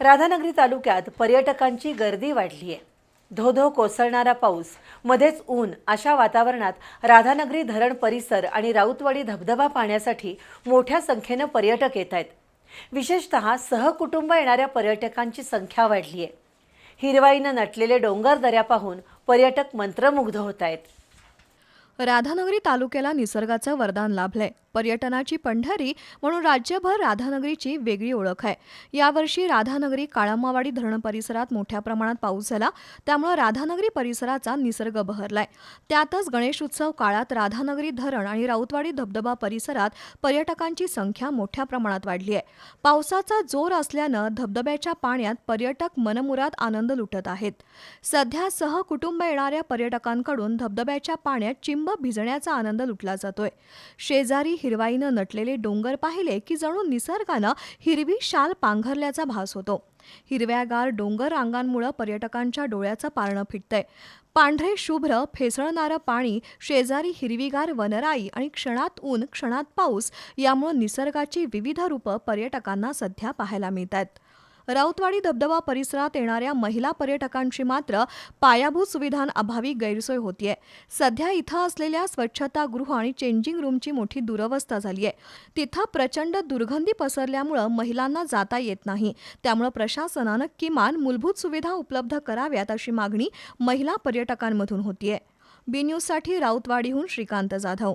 राधानगरी तालुक्यात पर्यटकांची गर्दी वाढली आहे धोधो कोसळणारा पाऊस मध्येच ऊन अशा वातावरणात राधानगरी धरण परिसर आणि राऊतवाडी धबधबा पाहण्यासाठी मोठ्या संख्येनं पर्यटक येत आहेत. विशेषतः सहकुटुंब येणाऱ्या पर्यटकांची संख्या वाढली आहे हिरवाईनं नटलेले डोंगर दऱ्या पाहून पर्यटक मंत्रमुग्ध होत आहेत. राधानगरी तालुक्याला निसर्गाचं वरदान लाभलंय. पर्यटनाची पंढरी म्हणून राज्यभर राधानगरीची वेगळी ओळख आहे. यावर्षी राधानगरी काळामावाडी धरण परिसरात मोठ्या प्रमाणात पाऊस झाला. त्यामुळे राधानगरी परिसराचा निसर्ग बहरलाय. त्यातच गणेश उत्सव काळात राधानगरी धरण आणि राऊतवाडी धबधबा परिसरात पर्यटकांची संख्या मोठ्या प्रमाणात वाढली आहे. पावसाचा जोर असल्यानं धबधब्याच्या पाण्यात पर्यटक मनमुराद आनंद लुटत आहेत. सध्या सहकुटुंब येणाऱ्या पर्यटकांकडून धबधब्याच्या पाण्यात चिंब भिजण्याचा आनंद लुटला जातोय. शेजारी हिरवाईनं नटलेले डोंगर पाहिले की जणू निसर्गानं हिरवी शाल पांघरल्याचा भास होतो. हिरव्यागार डोंगर रांगांमुळं पर्यटकांच्या डोळ्याचं पारणं फिटतंय. पांढरे शुभ्र फेसळणारं पाणी शेजारी हिरवीगार वनराई आणि क्षणात ऊन क्षणात पाऊस यामुळं निसर्गाची विविध रूपं पर्यटकांना सध्या पाहायला मिळत आहेत राऊतवाडी धबधबा परिसरात येणाऱ्या महिला पर्यटकांची मात्र पायाभूत सुविधांअभावी गैरसोय होतीये. सध्या इथं असलेल्या स्वच्छतागृह आणि चेंजिंग रूमची मोठी दुरवस्था झाली आहे तिथं प्रचंड दुर्गंधी पसरल्यामुळं महिलांना जाता येत नाही. त्यामुळं प्रशासनानं किमान मूलभूत सुविधा उपलब्ध कराव्यात अशी मागणी महिला पर्यटकांमधून होतीये. बी न्यूजसाठी राऊतवाडीहून श्रीकांत जाधव.